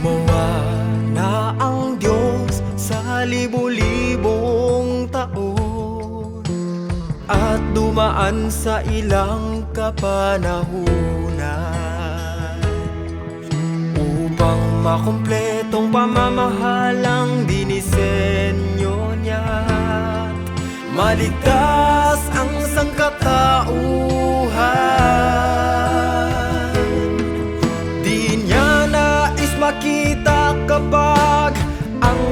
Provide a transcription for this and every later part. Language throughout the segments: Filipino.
Gumawa na ang Diyos sa libo-libong taon. At dumaan sa ilang kapanahunan Upang makumpletong pamamahalang dinisenyo niya. Maligtas ang sangkatauhan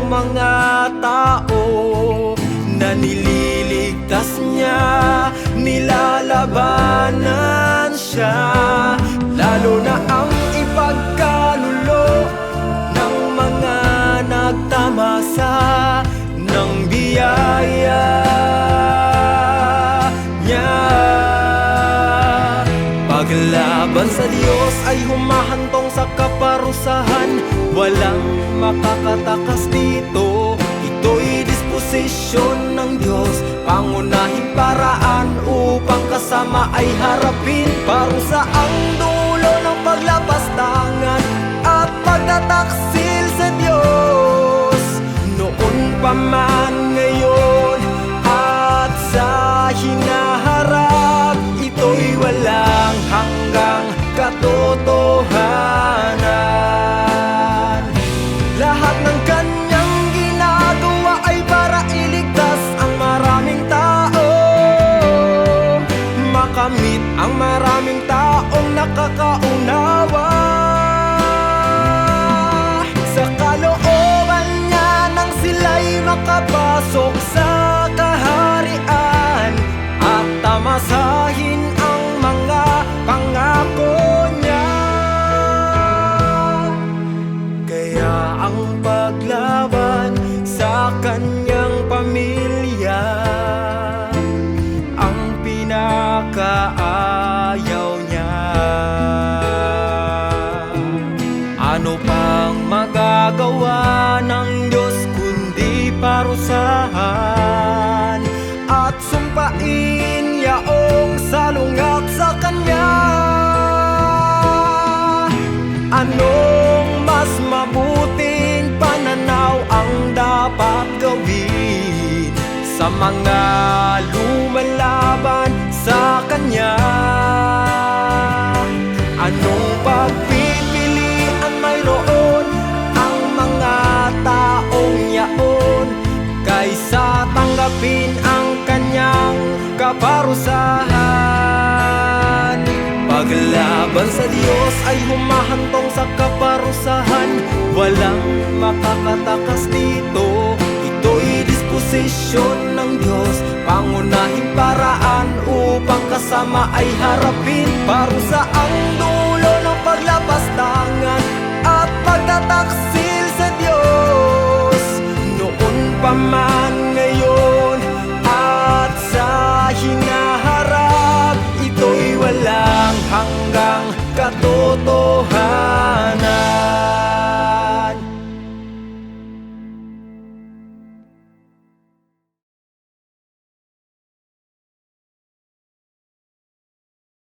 mga tao na nililigtas niya nilalabanan siya. Lalo na ang ipagkalulo ng mga nagtamasa ng biyaya Paglaban sa Diyos ay humahantong sa kaparusahan Walang makakatakas dito. Ito'y disposisyon ng Diyos. Pangunahing paraan upang kasama ay harapin. Parusa ang dulo ng paglapastangan At pagtataksil sa Diyos. Noon pa man Ano pang magagawa ng Diyos kundi parusahan? At sumpain yaong salungat sa Kanya. Anong mas mabuting pananaw ang dapat gawin Sa mga lumalaban sa Kanya? Anong pagpipilian Paglaban sa Diyos ay humahantong sa kaparusahan. Walang makakatakas dito. Ito'y disposisyon ng Diyos. Pangunahing paraan upang kasama ay harapin. Parusa ang dulo ng paglapastangan At pagtataksil sa Diyos. Noon pa man hanggang katotohanan.